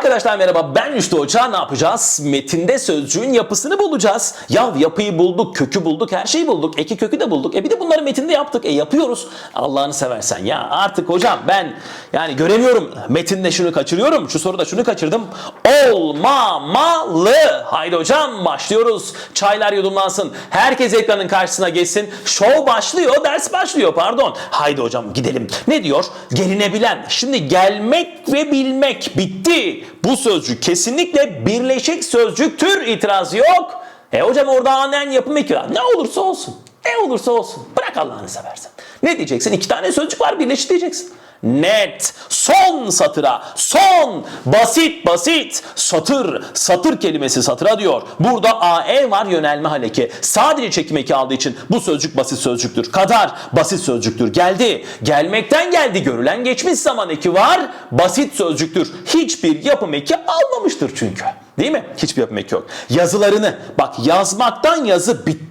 Arkadaşlar merhaba ben Rüştü Hoca ne yapacağız? Metinde sözcüğün yapısını bulacağız. Ya yapıyı bulduk, kökü bulduk, her şeyi bulduk. Eki kökü de bulduk. E bir de bunları metinde yaptık. E yapıyoruz. Allah'ını seversen ya artık hocam ben yani göremiyorum. Metinde şunu kaçırıyorum. Şu soruda şunu kaçırdım. Olmamalı. Haydi hocam başlıyoruz. Çaylar yudumlansın. Herkes ekranın karşısına geçsin. Show başlıyor, ders başlıyor pardon. Haydi hocam gidelim. Ne diyor? Gelinebilen. Şimdi gelmek ve bilmek bitti. Bu sözcük kesinlikle birleşik sözcüktür. İtiraz yok. E hocam orada anen yapım var. Ne olursa olsun. Ne olursa olsun. Bırak Allah'ını seversen. Ne diyeceksin? İki tane sözcük var birleşik diyeceksin. Net. Son satıra. Son. Basit basit. Satır. Satır kelimesi satıra diyor. Burada AE var yönelme haleki. Sadece çekim eki aldığı için bu sözcük basit sözcüktür. Kadar basit sözcüktür. Geldi. Gelmekten geldi. Görülen geçmiş zaman eki var. Basit sözcüktür. Hiçbir yapım eki almamıştır çünkü. Değil mi? Hiçbir yapım eki yok. Yazılarını bak yazmaktan yazı bitti.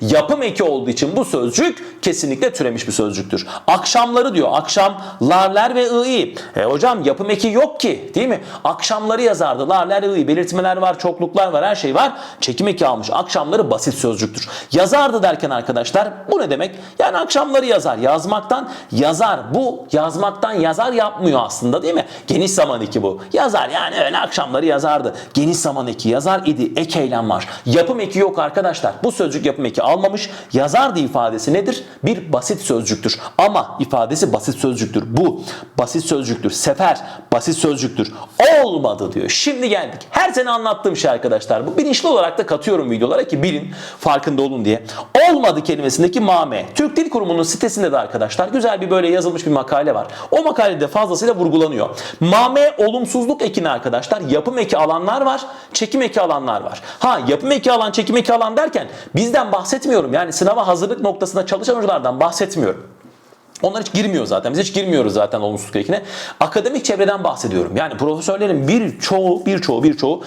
Yapım eki olduğu için bu sözcük kesinlikle türemiş bir sözcüktür. Akşamları diyor. Akşam larler ve ı'yı. E hocam yapım eki yok ki değil mi? Akşamları yazardı. Larler ı'yı. Belirtmeler var, çokluklar var, her şey var. Çekim eki almış. Akşamları basit sözcüktür. Yazardı derken arkadaşlar bu ne demek? Yani akşamları yazar. Yazmaktan yazar. Bu yazmaktan yazar yapmıyor aslında değil mi? Geniş zaman eki bu. Yazar yani öyle akşamları yazardı. Geniş zaman eki yazar idi. Ek eylem var. Yapım eki yok arkadaşlar. Bu sözcük yapım eki almamış. Yazardı ifadesi nedir? Bir basit sözcüktür. Ama ifadesi basit sözcüktür. Bu basit sözcüktür. Sefer basit sözcüktür. Olmadı diyor. Şimdi geldik. Her sene anlattığım şey arkadaşlar. Bu bilinçli olarak da katıyorum videolara ki bilin farkında olun diye. Olmadı kelimesindeki mame. Türk Dil Kurumu'nun sitesinde de arkadaşlar güzel bir böyle yazılmış bir makale var. O makalede fazlasıyla vurgulanıyor. Mame olumsuzluk ekini arkadaşlar. Yapım eki alanlar var. Çekim eki alanlar var. Ha yapım eki alan, çekim eki alan derken bizden bahsetmiyorum. Yani sınava hazırlık noktasında çalışan hocalardan bahsetmiyorum. Onlar hiç girmiyor zaten. Biz hiç girmiyoruz zaten olumsuzluk ekine. Akademik çevreden bahsediyorum. Yani profesörlerin birçoğu, birçoğu, birçoğu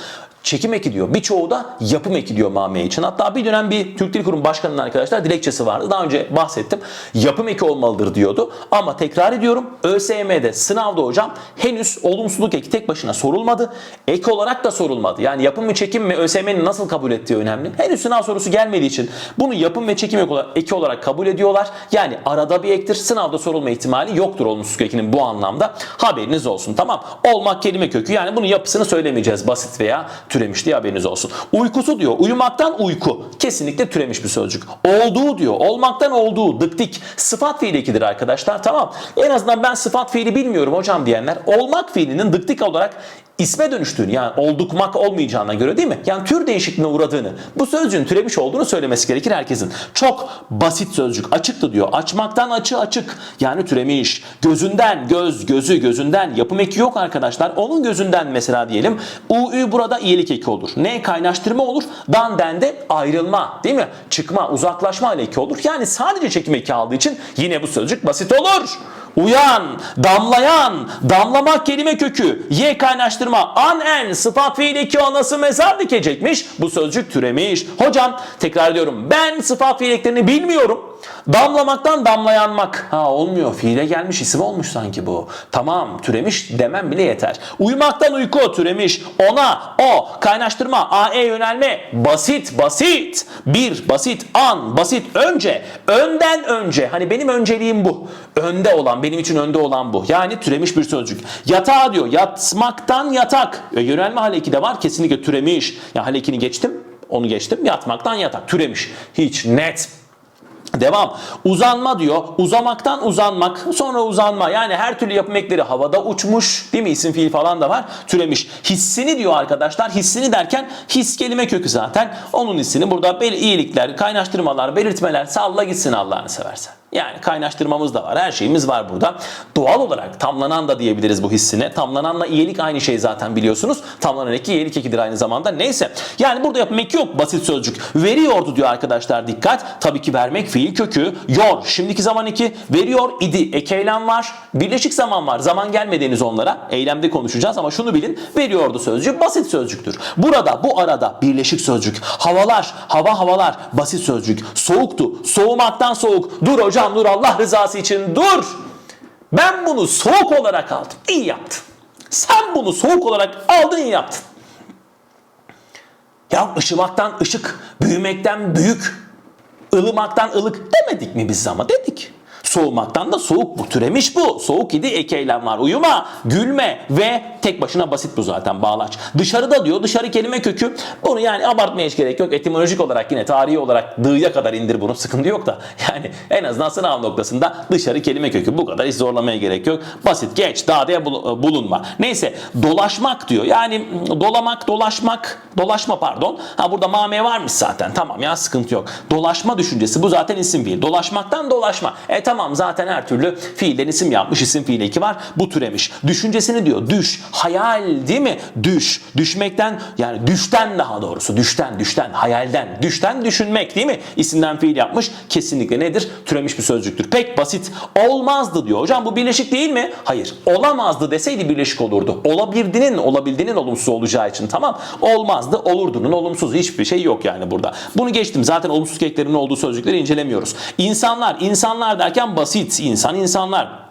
çekim eki diyor. Birçoğu da yapım eki diyor mame için. Hatta bir dönem bir Türk Dil Kurumu Başkanı'nın arkadaşlar dilekçesi vardı. Daha önce bahsettim. Yapım eki olmalıdır diyordu. Ama tekrar ediyorum ÖSYM'de sınavda hocam henüz olumsuzluk eki tek başına sorulmadı. Ek olarak da sorulmadı. Yani yapım mı çekim mi ÖSYM'nin nasıl kabul ettiği önemli. Henüz sınav sorusu gelmediği için bunu yapım ve çekim eki olarak, kabul ediyorlar. Yani arada bir ektir. Sınavda sorulma ihtimali yoktur olumsuzluk ekinin bu anlamda. Haberiniz olsun tamam. Olmak kelime kökü yani bunun yapısını söylemeyeceğiz basit veya türemiş diye haberiniz olsun. Uykusu diyor. Uyumaktan uyku. Kesinlikle türemiş bir sözcük. Olduğu diyor. Olmaktan olduğu. Dıktik. Sıfat fiili ekidir arkadaşlar. Tamam. En azından ben sıfat fiili bilmiyorum hocam diyenler olmak fiilinin dıktik olarak isme dönüştüğünü yani oldukmak olmayacağına göre değil mi? Yani tür değişikliğine uğradığını, bu sözcüğün türemiş olduğunu söylemesi gerekir herkesin. Çok basit sözcük. Açıktı diyor. Açmaktan açı açık. Yani türemiş. Gözünden göz, gözü gözünden. Yapım eki yok arkadaşlar. Onun gözünden mesela diyelim. Ü burada iyilik eki olur. Ne? Kaynaştırma olur. Dan, den de ayrılma. Değil mi? Çıkma, uzaklaşma ile eki olur. Yani sadece çekim eki aldığı için yine bu sözcük basit olur. Uyan, damlayan, damlamak kelime kökü, ye kaynaştırma, an en, sıfat fiil eki anası mezar dikecekmiş. Bu sözcük türemiş. Hocam tekrar ediyorum ben sıfat fiil eklerini bilmiyorum. Damlamaktan damlayanmak. Ha olmuyor. Fiile gelmiş isim olmuş sanki bu. Tamam türemiş demem bile yeter. Uyumaktan uyku türemiş. Ona, o, kaynaştırma, ae yönelme. Basit, basit. Bir, basit, an, basit, önce. Önden önce. Hani benim önceliğim bu. Önde olan, benim için önde olan bu. Yani türemiş bir sözcük. Yatağa diyor. Yatmaktan yatak. E, yönelme haleki de var. Kesinlikle türemiş. Ya halekini geçtim. Onu geçtim. Yatmaktan yatak. Türemiş. Hiç net. Devam. Uzanma diyor. Uzamaktan uzanmak. Sonra uzanma. Yani her türlü yapım ekleri havada uçmuş. Değil mi? İsim fiil falan da var. Türemiş. Hissini diyor arkadaşlar. Hissini derken his kelime kökü zaten. Onun hissini burada bel- iyilikler, kaynaştırmalar, belirtmeler salla gitsin Allah'ını seversen. Yani kaynaştırmamız da var. Her şeyimiz var burada. Doğal olarak tamlanan da diyebiliriz bu hissine. Tamlananla iyilik aynı şey zaten biliyorsunuz. Tamlanan eki iyilik ekidir aynı zamanda. Neyse. Yani burada yapım eki yok. Basit sözcük. Veriyordu diyor arkadaşlar dikkat. Tabii ki vermek fiil kökü. Yor. Şimdiki zaman iki. Veriyor idi. Ek eylem var. Birleşik zaman var. Zaman gelmediğiniz onlara. Eylemde konuşacağız ama şunu bilin. Veriyordu sözcük basit sözcüktür. Burada bu arada birleşik sözcük. Havalar. Hava havalar. Basit sözcük. Soğuktu. Soğumaktan soğuk. Dur hocam dur Allah rızası için dur. Ben bunu soğuk olarak aldım. İyi yaptın. Sen bunu soğuk olarak aldın iyi yaptın. Ya ışımaktan ışık, büyümekten büyük, ılımaktan ılık demedik mi biz ama dedik. Soğumaktan da soğuk bu türemiş bu. Soğuk idi ek eylem var. Uyuma, gülme ve tek başına basit bu zaten bağlaç. Dışarıda diyor dışarı kelime kökü. Bunu yani abartmaya hiç gerek yok. Etimolojik olarak yine tarihi olarak dığya kadar indir bunu sıkıntı yok da. Yani en azından sınav noktasında dışarı kelime kökü bu kadar hiç zorlamaya gerek yok. Basit geç daha diye bulunma. Neyse dolaşmak diyor. Yani dolamak dolaşmak dolaşma pardon. Ha burada mame varmış zaten tamam ya sıkıntı yok. Dolaşma düşüncesi bu zaten isim fiil. Dolaşmaktan dolaşma. E tamam zaten her türlü fiilden isim yapmış isim fiil eki var. Bu türemiş. Düşüncesini diyor düş. Hayal değil mi? Düş. Düşmekten yani düşten daha doğrusu. Düşten düşten hayalden. Düşten düşünmek değil mi? İsimden fiil yapmış. Kesinlikle nedir? Türemiş bir sözcüktür. Pek basit. Olmazdı diyor. Hocam bu birleşik değil mi? Hayır. Olamazdı deseydi birleşik olurdu. Olabildiğinin olabildiğinin olumsuz olacağı için tamam. Olmazdı olurdunun olumsuz. Hiçbir şey yok yani burada. Bunu geçtim. Zaten olumsuz eklerin olduğu sözcükleri incelemiyoruz. İnsanlar, insanlar derken basit. insan, insanlar.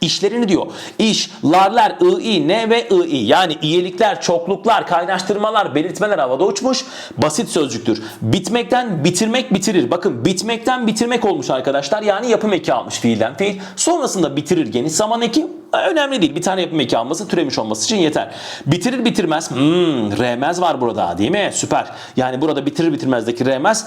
İşlerini diyor. İş, larlar, ı, ne ve ı. Yani iyilikler, çokluklar, kaynaştırmalar, belirtmeler havada uçmuş. Basit sözcüktür. Bitmekten bitirmek bitirir. Bakın bitmekten bitirmek olmuş arkadaşlar. Yani yapım eki almış fiilden fiil. Sonrasında bitirir geniş zaman eki. Önemli değil. Bir tane yapım eki alması türemiş olması için yeter. Bitirir bitirmez. Hmm, remez var burada değil mi? Süper. Yani burada bitirir bitirmezdeki remez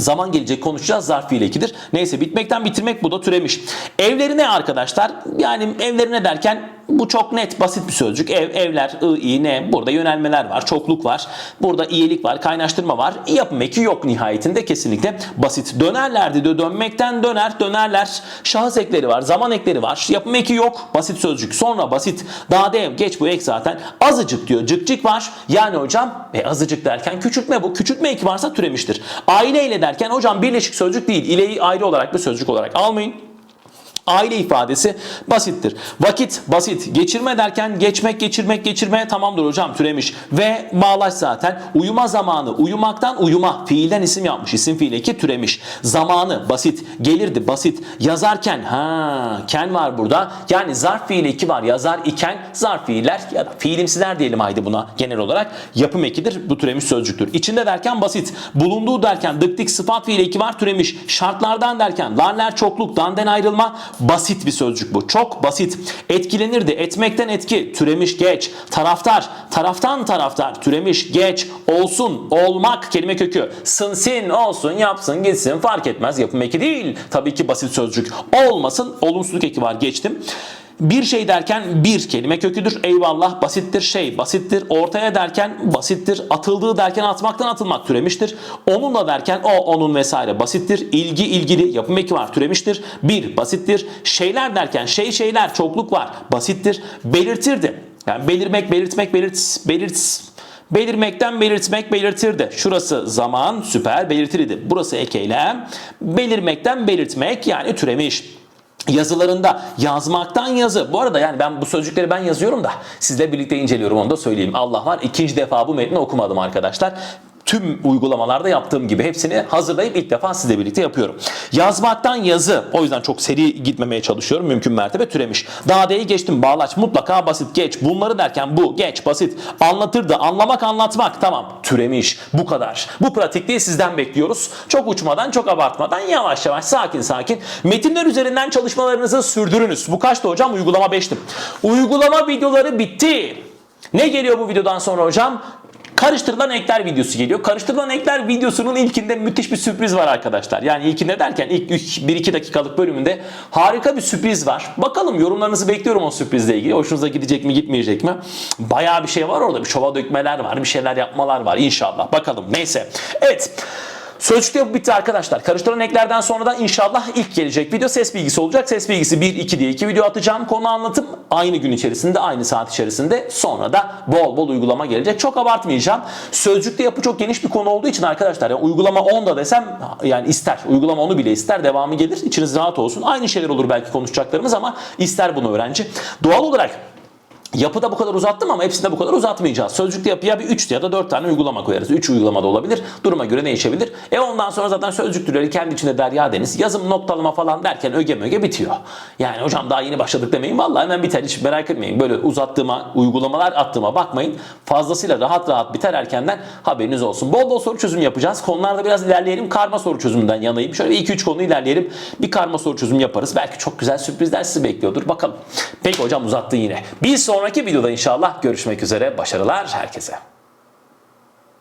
Zaman gelecek konuşacağız zarf fiil ekidir. Neyse bitmekten bitirmek bu da türemiş. Evleri ne arkadaşlar? Yani evleri ne derken bu çok net basit bir sözcük. Ev, evler, ı, i, ne. Burada yönelmeler var, çokluk var. Burada iyilik var, kaynaştırma var. Yapım eki yok nihayetinde kesinlikle basit. Dönerlerdi diyor. Dönmekten döner, dönerler. Şahıs ekleri var, zaman ekleri var. Yapım eki yok. Basit sözcük. Sonra basit. Daha dev. Geç bu ek zaten. Azıcık diyor. Cıkcık var. Yani hocam e, azıcık derken küçültme bu. Küçültme eki varsa türemiştir. Aileyle derken hocam birleşik sözcük değil. İleyi ayrı olarak bir sözcük olarak almayın. Aile ifadesi basittir. Vakit basit. Geçirme derken geçmek, geçirmek, geçirmeye tamamdır hocam türemiş. Ve bağlaç zaten. Uyuma zamanı. Uyumaktan uyuma. Fiilden isim yapmış. İsim fiil eki türemiş. Zamanı basit. Gelirdi basit. Yazarken ha ken var burada. Yani zarf fiil eki var. Yazar iken zarf fiiller ya da fiilimsiler diyelim haydi buna genel olarak. Yapım ekidir. Bu türemiş sözcüktür. İçinde derken basit. Bulunduğu derken dık dik sıfat fiil eki var türemiş. Şartlardan derken larler çokluk danden ayrılma Basit bir sözcük bu. Çok basit. Etkilenirdi. Etmekten etki. Türemiş geç. Taraftar. Taraftan taraftar. Türemiş geç. Olsun. Olmak kelime kökü. Sınsin. Olsun. Yapsın. Gitsin. Fark etmez. Yapım eki değil. Tabii ki basit sözcük. Olmasın. Olumsuzluk eki var. Geçtim. Bir şey derken bir kelime köküdür. Eyvallah basittir şey basittir. Ortaya derken basittir. Atıldığı derken atmaktan atılmak türemiştir. Onunla derken o onun vesaire basittir. İlgi ilgili yapım eki var türemiştir. Bir basittir. Şeyler derken şey şeyler çokluk var basittir. Belirtirdi. Yani belirmek belirtmek belirt belirt Belirmekten belirtmek belirtirdi. Şurası zaman süper belirtirdi. Burası ek eylem. Belirmekten belirtmek yani türemiş yazılarında yazmaktan yazı. Bu arada yani ben bu sözcükleri ben yazıyorum da sizle birlikte inceliyorum onu da söyleyeyim. Allah var ikinci defa bu metni okumadım arkadaşlar tüm uygulamalarda yaptığım gibi hepsini hazırlayıp ilk defa sizle birlikte yapıyorum. Yazmaktan yazı. O yüzden çok seri gitmemeye çalışıyorum. Mümkün mertebe türemiş. Daha D'yi geçtim. Bağlaç mutlaka basit. Geç. Bunları derken bu. Geç. Basit. Anlatırdı. Anlamak anlatmak. Tamam. Türemiş. Bu kadar. Bu pratikliği sizden bekliyoruz. Çok uçmadan çok abartmadan yavaş yavaş sakin sakin. Metinler üzerinden çalışmalarınızı sürdürünüz. Bu kaçtı hocam? Uygulama 5'ti. Uygulama videoları bitti. Ne geliyor bu videodan sonra hocam? Karıştırılan ekler videosu geliyor. Karıştırılan ekler videosunun ilkinde müthiş bir sürpriz var arkadaşlar. Yani ilkinde derken ilk 1-2 dakikalık bölümünde harika bir sürpriz var. Bakalım yorumlarınızı bekliyorum o sürprizle ilgili. Hoşunuza gidecek mi gitmeyecek mi? Bayağı bir şey var orada. Bir şova dökmeler var. Bir şeyler yapmalar var inşallah. Bakalım neyse. Evet. Sözcükte bitti arkadaşlar. Karıştıran eklerden sonra da inşallah ilk gelecek video ses bilgisi olacak. Ses bilgisi 1 2 diye iki video atacağım. Konu anlatım aynı gün içerisinde, aynı saat içerisinde. Sonra da bol bol uygulama gelecek. Çok abartmayacağım. Sözcükte yapı çok geniş bir konu olduğu için arkadaşlar yani uygulama 10 da desem yani ister. Uygulama onu bile ister. Devamı gelir. İçiniz rahat olsun. Aynı şeyler olur belki konuşacaklarımız ama ister bunu öğrenci. Doğal olarak Yapıda bu kadar uzattım ama hepsinde bu kadar uzatmayacağız. Sözcükte yapıya bir 3 ya da 4 tane uygulama koyarız. 3 uygulama da olabilir. Duruma göre değişebilir. E ondan sonra zaten sözcük türleri kendi içinde derya deniz. Yazım noktalama falan derken öge möge bitiyor. Yani hocam daha yeni başladık demeyin. Vallahi hemen biter hiç merak etmeyin. Böyle uzattığıma, uygulamalar attığıma bakmayın. Fazlasıyla rahat rahat biter erkenden haberiniz olsun. Bol bol soru çözüm yapacağız. Konularda biraz ilerleyelim. Karma soru çözümünden yanayım. Şöyle 2-3 konu ilerleyelim. Bir karma soru çözüm yaparız. Belki çok güzel sürprizler sizi bekliyordur. Bakalım. Peki hocam uzattın yine. Bir sonraki videoda inşallah görüşmek üzere. Başarılar herkese.